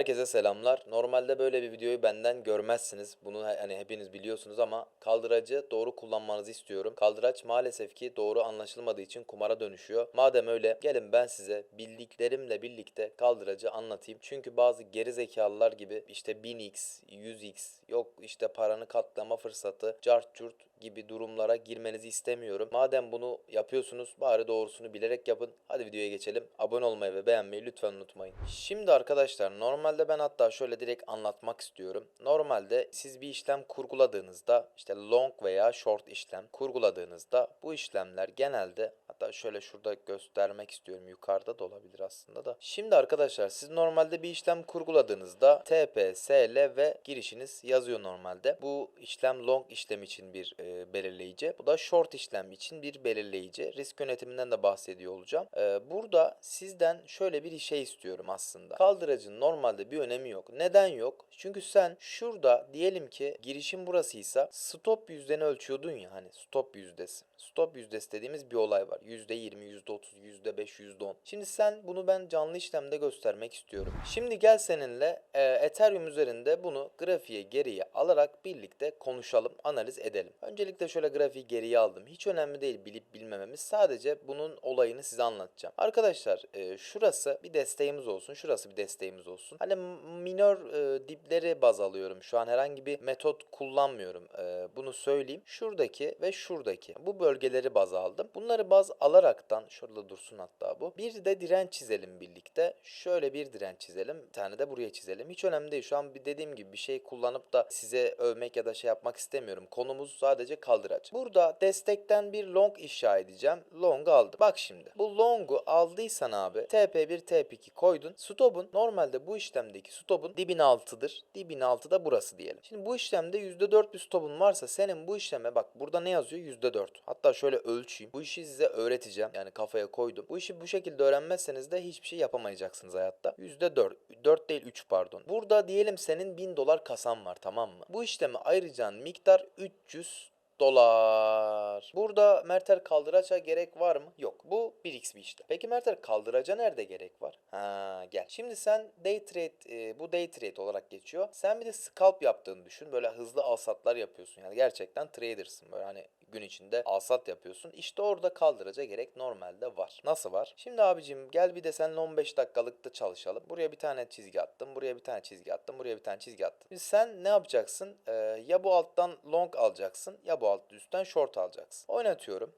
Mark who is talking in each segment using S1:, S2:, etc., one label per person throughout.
S1: Herkese selamlar. Normalde böyle bir videoyu benden görmezsiniz. Bunu hani hepiniz biliyorsunuz ama kaldıracı doğru kullanmanızı istiyorum. Kaldıraç maalesef ki doğru anlaşılmadığı için kumara dönüşüyor. Madem öyle gelin ben size bildiklerimle birlikte kaldıracı anlatayım. Çünkü bazı geri zekalılar gibi işte 1000x, 100x yok işte paranı katlama fırsatı, cart curt gibi durumlara girmenizi istemiyorum. Madem bunu yapıyorsunuz bari doğrusunu bilerek yapın. Hadi videoya geçelim. Abone olmayı ve beğenmeyi lütfen unutmayın. Şimdi arkadaşlar normalde ben hatta şöyle direkt anlatmak istiyorum. Normalde siz bir işlem kurguladığınızda işte long veya short işlem kurguladığınızda bu işlemler genelde hatta şöyle şurada göstermek istiyorum. Yukarıda da olabilir aslında da. Şimdi arkadaşlar siz normalde bir işlem kurguladığınızda TP, SL ve girişiniz yazıyor normalde. Bu işlem long işlem için bir e, belirleyici. Bu da short işlem için bir belirleyici. Risk yönetiminden de bahsediyor olacağım. E, burada sizden şöyle bir şey istiyorum aslında. Kaldıracın normalde bir önemi yok. Neden yok? Çünkü sen şurada diyelim ki girişin burasıysa stop yüzdeni ölçüyordun ya hani stop yüzdesi. Stop yüzdesi dediğimiz bir olay var. %20, %30, %5, %10. Şimdi sen bunu ben canlı işlemde göstermek istiyorum. Şimdi gel seninle e, Ethereum üzerinde bunu grafiğe geriye alarak birlikte konuşalım, analiz edelim. Öncelikle şöyle grafiği geriye aldım. Hiç önemli değil bilip bilmememiz. Sadece bunun olayını size anlatacağım. Arkadaşlar e, şurası bir desteğimiz olsun. Şurası bir desteğimiz olsun. Hani m- minör e, dipleri baz alıyorum. Şu an herhangi bir metot kullanmıyorum. E, bunu söyleyeyim. Şuradaki ve şuradaki. Bu bölgeleri baz aldım. Bunları baz alaraktan şurada dursun hatta bu. Bir de direnç çizelim birlikte. Şöyle bir direnç çizelim. Bir tane de buraya çizelim. Hiç önemli değil. Şu an bir dediğim gibi bir şey kullanıp da size övmek ya da şey yapmak istemiyorum. Konumuz sadece kaldıraç. Burada destekten bir long inşa edeceğim. Long aldım. Bak şimdi. Bu longu aldıysan abi TP1 TP2 koydun. Stop'un normalde bu işlemdeki stop'un dibin altıdır. Dibin altı da burası diyelim. Şimdi bu işlemde %4 bir stop'un varsa senin bu işleme bak burada ne yazıyor? %4. Hatta şöyle ölçeyim. Bu işi size öğreteceğim. Yani kafaya koydum. Bu işi bu şekilde öğrenmezseniz de hiçbir şey yapamayacaksınız hayatta. %4. 4 değil 3 pardon. Burada diyelim senin 1000 dolar kasan var tamam mı? Bu işleme ayıracağın miktar 300 dolar. Burada Mertel kaldıraça gerek var mı? Yok. Bu 1x bir işlem. Peki Mertel kaldıraca nerede gerek var? Ha gel. Şimdi sen day trade e, bu day trade olarak geçiyor. Sen bir de scalp yaptığını düşün. Böyle hızlı alsatlar yapıyorsun. Yani gerçekten trader'sın. Böyle hani gün içinde alsat yapıyorsun. İşte orada kaldıraca gerek normalde var. Nasıl var? Şimdi abicim gel bir de seninle 15 dakikalıkta çalışalım. Buraya bir tane çizgi attım. Buraya bir tane çizgi attım. Buraya bir tane çizgi attım. Şimdi sen ne yapacaksın? Ee, ya bu alttan long alacaksın ya bu alt üstten short alacaksın. Oynatıyorum.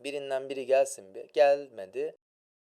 S1: Birinden biri gelsin bir. Gelmedi.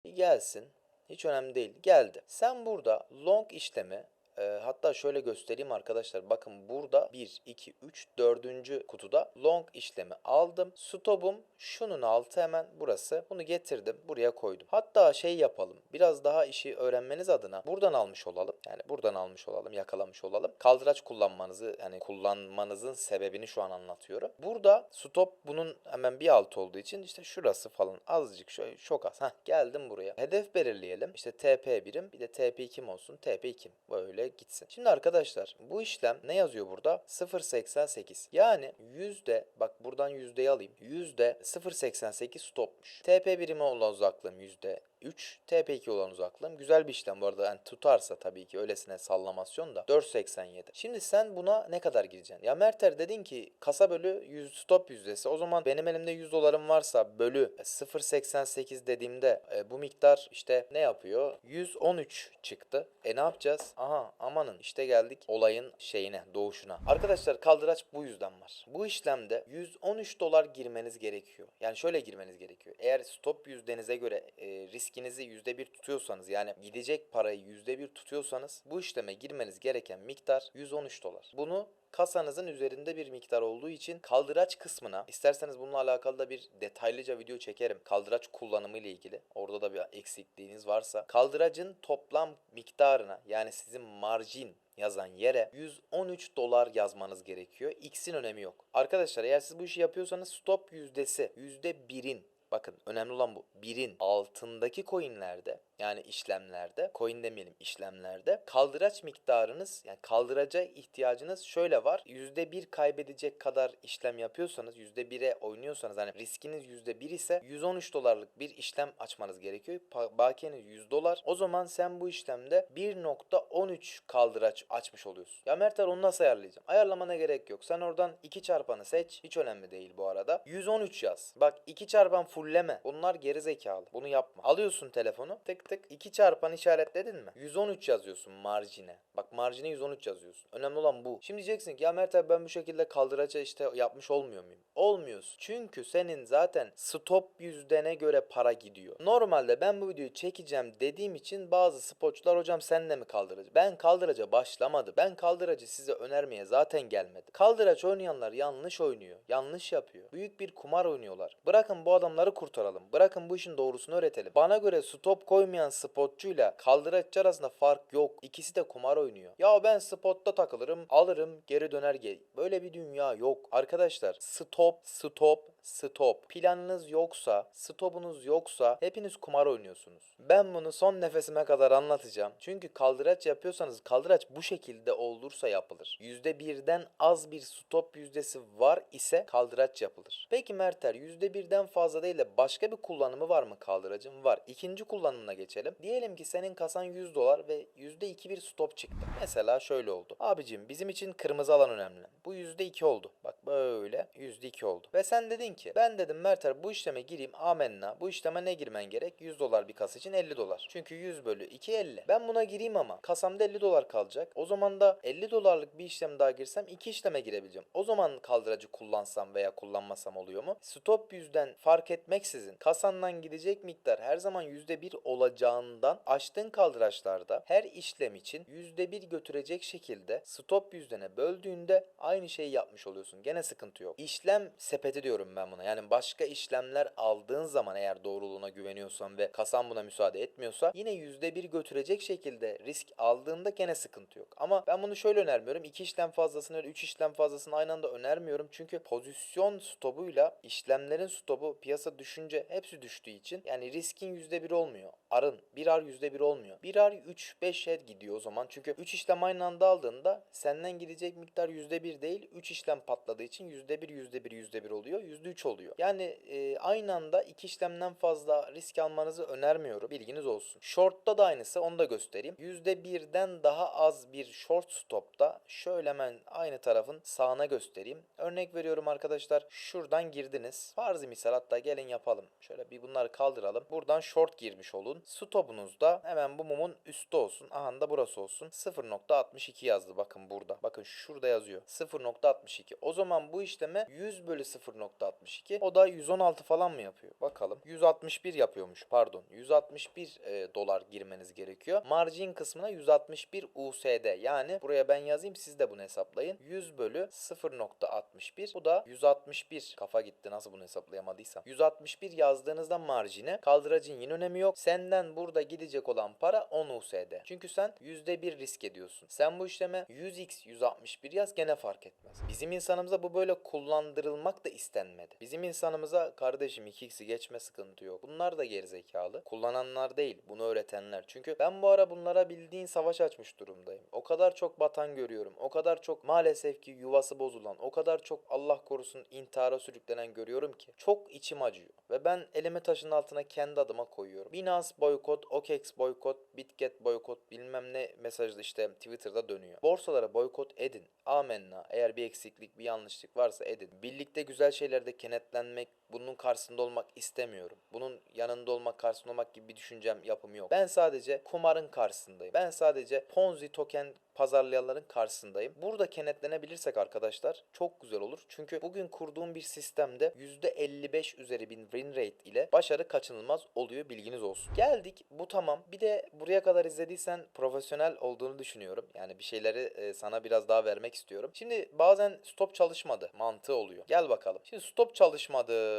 S1: Bir gelsin. Hiç önemli değil. Geldi. Sen burada long işlemi e, hatta şöyle göstereyim arkadaşlar. Bakın burada 1, 2, 3, 4. kutuda long işlemi aldım. Stop'um şunun altı hemen burası. Bunu getirdim. Buraya koydum. Hatta şey yapalım. Biraz daha işi öğrenmeniz adına buradan almış olalım. Yani buradan almış olalım. Yakalamış olalım. Kaldıraç kullanmanızı yani kullanmanızın sebebini şu an anlatıyorum. Burada stop bunun hemen bir alt olduğu için işte şurası falan azıcık şöyle çok az. Heh, geldim buraya. Hedef belirleyelim. İşte TP birim bir de TP kim olsun? TP kim? Böyle gitsin. Şimdi arkadaşlar bu işlem ne yazıyor burada? 0.88. Yani yüzde bak buradan yüzdeyi alayım. Yüzde 0.88 stopmuş. TP birimi olan uzaklığım yüzde 3 TP2 olan uzaklığım. Güzel bir işlem bu arada. Yani tutarsa tabii ki öylesine sallamasyon da 4.87. Şimdi sen buna ne kadar gireceksin? Ya Merter dedin ki kasa bölü 100 stop yüzdesi. O zaman benim elimde 100 dolarım varsa bölü 0.88 dediğimde e, bu miktar işte ne yapıyor? 113 çıktı. E ne yapacağız? Aha amanın işte geldik olayın şeyine doğuşuna. Arkadaşlar kaldıraç bu yüzden var. Bu işlemde 113 dolar girmeniz gerekiyor. Yani şöyle girmeniz gerekiyor. Eğer stop yüzdenize göre e, riskinizi %1 tutuyorsanız yani gidecek parayı %1 tutuyorsanız bu işleme girmeniz gereken miktar 113 dolar. Bunu kasanızın üzerinde bir miktar olduğu için kaldıraç kısmına isterseniz bununla alakalı da bir detaylıca video çekerim. Kaldıraç kullanımı ile ilgili. Orada da bir eksikliğiniz varsa kaldıracın toplam miktarına yani sizin marjin yazan yere 113 dolar yazmanız gerekiyor. X'in önemi yok. Arkadaşlar eğer siz bu işi yapıyorsanız stop yüzdesi %1'in Bakın önemli olan bu. Birin altındaki coinlerde yani işlemlerde, coin demeyelim işlemlerde kaldıraç miktarınız yani kaldıraca ihtiyacınız şöyle var. %1 kaybedecek kadar işlem yapıyorsanız %1'e oynuyorsanız hani riskiniz %1 ise 113 dolarlık bir işlem açmanız gerekiyor. Bakiyeniz 100 dolar. O zaman sen bu işlemde 1.13 kaldıraç açmış oluyorsun. Ya Mertel onu nasıl ayarlayacağım? Ayarlamana gerek yok. Sen oradan 2 çarpanı seç. Hiç önemli değil bu arada. 113 yaz. Bak 2 çarpan fulleme. Bunlar geri zekalı. Bunu yapma. Alıyorsun telefonu. Tık tık 2 çarpan işaretledin mi? 113 yazıyorsun marjine. Bak marjine 113 yazıyorsun. Önemli olan bu. Şimdi diyeceksin ki ya Mert abi ben bu şekilde kaldıraça işte yapmış olmuyor muyum? Olmuyorsun. Çünkü senin zaten stop yüzdene göre para gidiyor. Normalde ben bu videoyu çekeceğim dediğim için bazı spotçular hocam sen de mi kaldıracı? Ben kaldıraca başlamadım. Ben kaldıracı size önermeye zaten gelmedim. Kaldıraç oynayanlar yanlış oynuyor. Yanlış yapıyor. Büyük bir kumar oynuyorlar. Bırakın bu adamları kurtaralım. Bırakın bu işin doğrusunu öğretelim. Bana göre stop koymayan spotçuyla kaldıraççı arasında fark yok. İkisi de kumar oynuyor. Ya ben spotta takılırım, alırım, geri döner geri. Böyle bir dünya yok. Arkadaşlar stop, stop, stop. Planınız yoksa, stopunuz yoksa hepiniz kumar oynuyorsunuz. Ben bunu son nefesime kadar anlatacağım. Çünkü kaldıraç yapıyorsanız kaldıraç bu şekilde olursa yapılır. %1'den az bir stop yüzdesi var ise kaldıraç yapılır. Peki Merter %1'den fazla değil de başka bir kullanımı var mı kaldıracın? Var. İkinci kullanımına geçelim. Diyelim ki senin kasan 100 dolar ve %2 bir stop çıktı. Mesela şöyle oldu. Abicim bizim için kırmızı alan önemli. Bu %2 oldu. Bak böyle %2 oldu. Ve sen dedin ki ben dedim Merter bu işleme gireyim amenna. Bu işleme ne girmen gerek? 100 dolar bir kasa için 50 dolar. Çünkü 100 bölü 2 50. Ben buna gireyim ama kasamda 50 dolar kalacak. O zaman da 50 dolarlık bir işlem daha girsem iki işleme girebileceğim. O zaman kaldıracı kullansam veya kullanmasam oluyor mu? Stop yüzden fark etmeksizin kasandan gidecek miktar her zaman %1 olacağından açtığın kaldıraçlarda her işlem için %1 götürecek şekilde stop yüzdene böldüğünde aynı şeyi yapmış oluyorsun. Gene sıkıntı yok. İşlem sepeti diyorum ben buna. Yani başka işlemler aldığın zaman eğer doğruluğuna güveniyorsan ve kasan buna müsaade etmiyorsa yine %1 götürecek şekilde risk aldığında gene sıkıntı yok. Ama ben bunu şöyle önermiyorum. 2 işlem fazlasını 3 işlem fazlasını aynı anda önermiyorum. Çünkü pozisyon stopuyla işlemlerin stopu piyasa düşünce hepsi düştüğü için yani riskin %1 olmuyor. Arın bir ar %1 olmuyor. Bir ar 3-5 head gidiyor o zaman. Çünkü 3 işlem aynı anda aldığında senden gidecek miktar %1 değil 3 işlem patladığı için %1 %1 %1 oluyor. %3 oluyor. Yani e, aynı anda iki işlemden fazla risk almanızı önermiyorum. Bilginiz olsun. Short'ta da aynısı onu da göstereyim. %1'den daha az bir short stop'ta şöyle hemen aynı tarafın sağına göstereyim. Örnek veriyorum arkadaşlar. Şuradan girdiniz. Farzı misal hatta gelin yapalım. Şöyle bir bunları kaldıralım. Buradan short girmiş olun. Stopunuz da hemen bu mumun üstte olsun. Aha da burası olsun. 0.62 yazdı bakın burada. Bakın şurada yazıyor. 0.62. O zaman bu işleme 100 bölü 0.62. O da 116 falan mı yapıyor? Bakalım. 161 yapıyormuş pardon. 161 e, dolar girmeniz gerekiyor. Margin kısmına 161 USD. Yani buraya ben yazayım siz de bunu hesaplayın. 100 bölü 0.61. Bu da 161. Kafa gitti nasıl bunu hesaplayamadıysam. 161 yazdığınızda marjine kaldıracın yine önemi yok. Senden burada gidecek olan para 10 USD. Çünkü sen %1 risk ediyorsun. Sen bu işleme 100x 161 yaz gene fark etmez. Bizim insanımıza bu böyle kullandırılmak da istenmedi. Bizim insanımıza kardeşim 2x'i geçme sıkıntı yok. Bunlar da gerizekalı. Kullananlar değil bunu öğretenler. Çünkü ben bu ara bunlara bildiğin savaş açmış durumdayım. O kadar çok batan görüyorum. O kadar çok maalesef ki yuvası bozulan. O kadar çok Allah korusun intihara sürüklenen görüyorum ki. Çok içim acıyor. Ve ben elimi taşın altına kendi adıma koyuyorum. Binance boykot, OKEX boykot, Bitget boykot bilmem ne mesajı işte Twitter'da dönüyor. Borsalara boykot edin. Amenna. Eğer bir eksiklik, bir yanlışlık varsa edin. Birlikte güzel şeylerde kenetlenmek, bunun karşısında olmak istemiyorum. Bunun yanında olmak, karşısında olmak gibi bir düşüncem, yapım yok. Ben sadece kumarın karşısındayım. Ben sadece Ponzi token pazarlayanların karşısındayım. Burada kenetlenebilirsek arkadaşlar çok güzel olur. Çünkü bugün kurduğum bir sistemde %55 üzeri bir win rate ile başarı kaçınılmaz oluyor bilginiz olsun. Geldik bu tamam. Bir de buraya kadar izlediysen profesyonel olduğunu düşünüyorum. Yani bir şeyleri e, sana biraz daha vermek istiyorum. Şimdi bazen stop çalışmadı mantığı oluyor. Gel bakalım. Şimdi stop çalışmadı.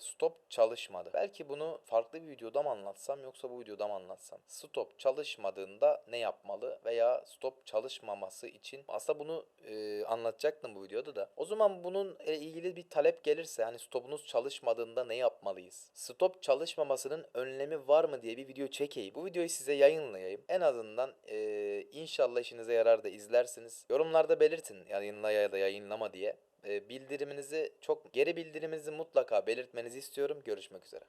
S1: Stop çalışmadı. Belki bunu farklı bir videoda mı anlatsam yoksa bu videoda mı anlatsam? Stop çalışmadığında ne yapmalı veya stop çalışmaması için aslında bunu e, anlatacaktım bu videoda da. O zaman bunun e, ilgili bir talep gelirse hani stopunuz çalışmadığında ne yapmalıyız? Stop çalışmamasının önlemi var mı diye bir video çekeyim. Bu videoyu size yayınlayayım. En azından e, inşallah işinize yarar da izlersiniz. Yorumlarda belirtin yayınla ya da yayınlama diye. E, bildiriminizi çok geri bildiriminizi mutlaka belirtmenizi istiyorum. Görüşmek üzere.